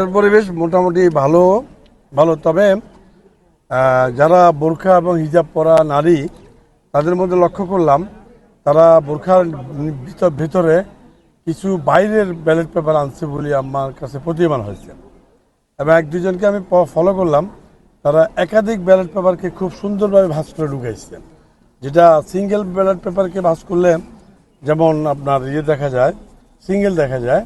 পরিবেশ মোটামুটি ভালো ভালো। তবে যারা বোরখা এবং হিজাব পরা নারী, তাদের মধ্যে লক্ষ্য করলাম, তারা বোরখার ভিতর কিছু বাইরের ব্যালট পেপার আনছে বলে আমার কাছে প্রতীয়মান হয়েছে। এবং এক দুজনকে আমি ফলো করলাম, তারা একাধিক ব্যালট পেপারকে খুব সুন্দরভাবে ভাঁজ করে ঢুকাইছে। যেটা সিঙ্গেল ব্যালট পেপারকে ভাঁজ করলে যেমন আপনার ইয়ে দেখা যায় সিঙ্গেল দেখা যায়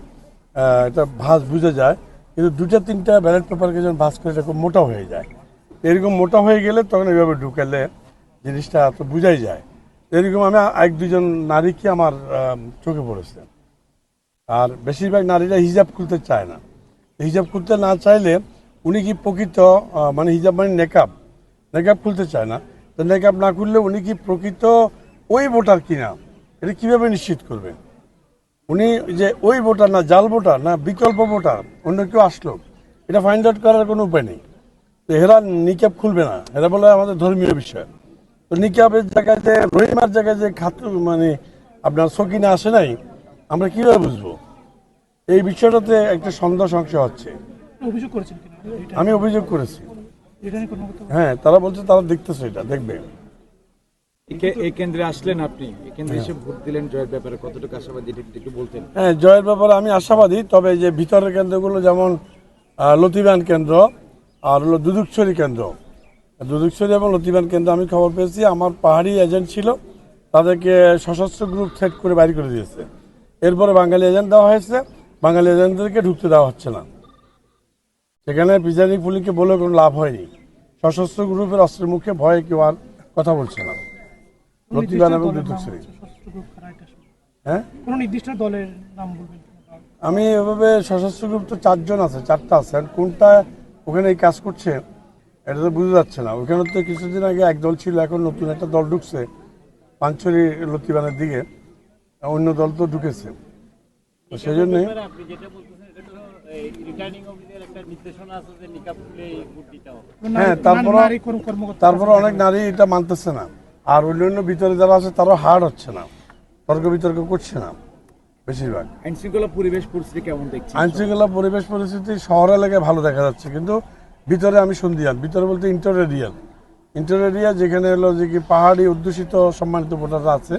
এটা ভাঁজ বুঝে যায় কিন্তু দুটা তিনটা ব্যালট পেপারকে যখন ভাঁজ করে খুব মোটা হয়ে যায়। এরকম মোটা হয়ে গেলে তখন এইভাবে ঢুকালে জিনিসটা তো বুঝাই যায়। এরকম আমি এক দুজন নারীকে আমার চোখে পড়েছে। আর বেশিরভাগ নারীরা হিজাব খুলতে চায় না। হিজাব খুলতে না চাইলে উনি কি প্রকৃত মানে হিজাব মানে নেকাব? নেকাব খুলতে চায় না। তো নেকাব না খুললে উনি কি প্রকৃত ওই ভোটার কিনা? এটা কীভাবে নিশ্চিত করবেন উনি যে ওই ভোটার না জাল ভোটার না বিকল্প ভোটার অন্য কেউ আসলো এটা ফাইন্ড আউট করার কোনো উপায় নেই। তো এরা নিকাব খুলবে না। এরা বলে আমাদের ধর্মীয় বিষয়। তো নিকাবের জায়গায় যে রহিমার জায়গায় যে খাত মানে আপনার সকিনা আসে নাই আমরা কীভাবে বুঝব? এই বিষয়টাতে একটা সন্দেহ সংশয় হচ্ছে। অভিযোগ করেছেন আমি অভিযোগ করেছি। হ্যাঁ তারা বলছে তারা দেখতেছে এটা দেখবে। এই কেন্দ্রে আসলেন আপনি? এই কেন্দ্রে এসে ভোট দিলেন জয়ের ব্যাপারে কতটুকু আশাবাদী এটা একটু- একটু বলতেন। হ্যাঁ জয়ের ব্যাপারে আমি আশাবাদী তবে যে ভিতরের কেন্দ্রগুলো যেমন লতিবান কেন্দ্র আর হলো দুদুকছড়ি কেন্দ্র। দুদুকছড়ি এবং লতিবান কেন্দ্র আমি খবর পেয়েছি আমার পাহাড়ি এজেন্ট ছিল তাদেরকে সশস্ত্র গ্রুপ সেট করে বাইর করে দিয়েছে। এরপরে বাঙালি এজেন্ট দেওয়া হয়েছে বাঙালি এজেন্টদেরকে ঢুকতে দেওয়া হচ্ছে না। সেখানে প্রিজাইডিং পুলিশকে বলে কোনো লাভ হয়নি। সশস্ত্র গ্রুপের অস্ত্রের মুখে ভয়ে কেউ আর কথা বলছে না। এবং? হ্যাঁ? কোনো নির্দিষ্ট দলের নাম বলবেন? আমি এভাবে সশস্ত্র গ্রুপ তো চারজন আছে চারটা আছে। আর কোনটা ওখানে এই কাজ করছে এটা তো বোঝা যাচ্ছে না। ওখানে তো কিছুদিন আগে এক দল ছিল এখন নতুন একটা দল ঢুকছে পাঞ্চরি লতিবানের দিকে। অন্য দল তো ঢুকেছে। তো সেই জন্যই ব্যাপারে আপনি যেটা বলতেছেন এটা তো রিটার্নিং অফিসের একটা নির্দেশনা আছে যে নিকাপ খুলে ভোট দিতে হবে। হ্যাঁ, কর্মকর্তা তারপরে অনেক নারী এটা মানতেছে না। আর অন্যান্য ভিতরে যারা আছে তারা হার্ড হচ্ছে না। তর্ক বিতর্ক করছে না বেশিরভাগ। আইনশৃঙ্খলা পরিবেশ পরিস্থিতি কেমন দেখছেন? আইন শৃঙ্খলা পরিবেশ পরিস্থিতি শহর এলাকায় ভালো দেখা যাচ্ছে কিন্তু ভিতরে আমি সন্ধিয়ান। ভিতরে বলতে ইন্টার এরিয়াল ইন্টার এরিয়া যেখানে হলো যে কি পাহাড়ি অধ্যুষিত সম্মানিত ভোটাররা আছে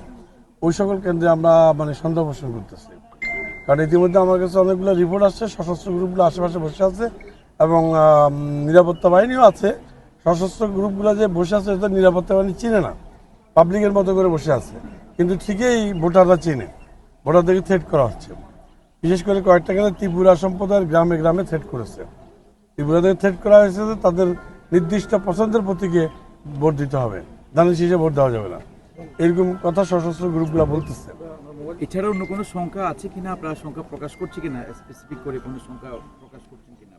ওই সকল কেন্দ্রে আমরা মানে সন্দেহ পোষণ করতেছি। কারণ ইতিমধ্যে আমার কাছে অনেকগুলো রিপোর্ট আসছে সশস্ত্র গ্রুপগুলো আশেপাশে বসে আছে এবং নিরাপত্তা বাহিনীও আছে। সশস্ত্র গ্রুপগুলো যে বসে আছে এটা নিরাপত্তা বাহিনী চিনে না। পাবলিকের মতো করে বসে আছে। কিন্তু ঠিকই ভোটাররা চেনে। ভোটারদেরকে থ্রেট করা হচ্ছে। বিশেষ করে কয়েকটা কেন্দ্রে ত্রিপুরা সম্প্রদায়ের গ্রামে গ্রামে থ্রেট করেছে। ত্রিপুরাদের থ্রেট করা হয়েছে যে তাদের নির্দিষ্ট পছন্দের প্রতীকে ভোট দিতে হবে। ধানের শীষে ভোট দেওয়া যাবে না। এরকম কথা সশস্ত্র গ্রুপগুলো বলতেছে। এছাড়া অন্য কোনো সংখ্যা আছে কিনা? আপনার সংখ্যা প্রকাশ করছে কিনা? স্পেসিফিক করে কোনো সংখ্যা প্রকাশ করছেন কিনা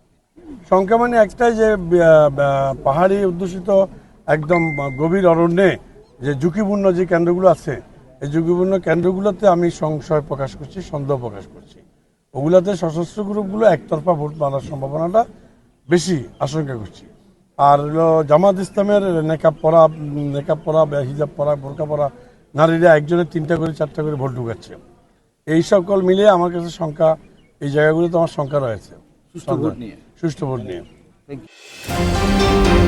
সংখ্যা মানে একটাই যে পাহাড়ি অধ্যুষিত একদম গভীর অরণ্যে যে ঝুঁকিপূর্ণ যে কেন্দ্রগুলো আছে এই ঝুঁকিপূর্ণ কেন্দ্রগুলোতে আমি সংশয় প্রকাশ করছি সন্দেহ প্রকাশ করছি। ওগুলাতে সশস্ত্র গ্রুপগুলো একতরফা ভোট মারার সম্ভাবনাটা বেশি আশঙ্কা করছি। আর জামাত ইসলামের নেকাব পরা নেকাব পরা হিজাব পরা বোরকা পরা নারীরা একজনের তিনটা করে চারটা করে ভোট ঢুকাচ্ছে। এই সকল মিলিয়ে আমার কাছে সংখ্যা এই জায়গাগুলোতে আমার সংখ্যা রয়েছে। সুষ্ঠু ভোট নিয়ে। সুষ্ঠু ভোট নিয়ে। Thank you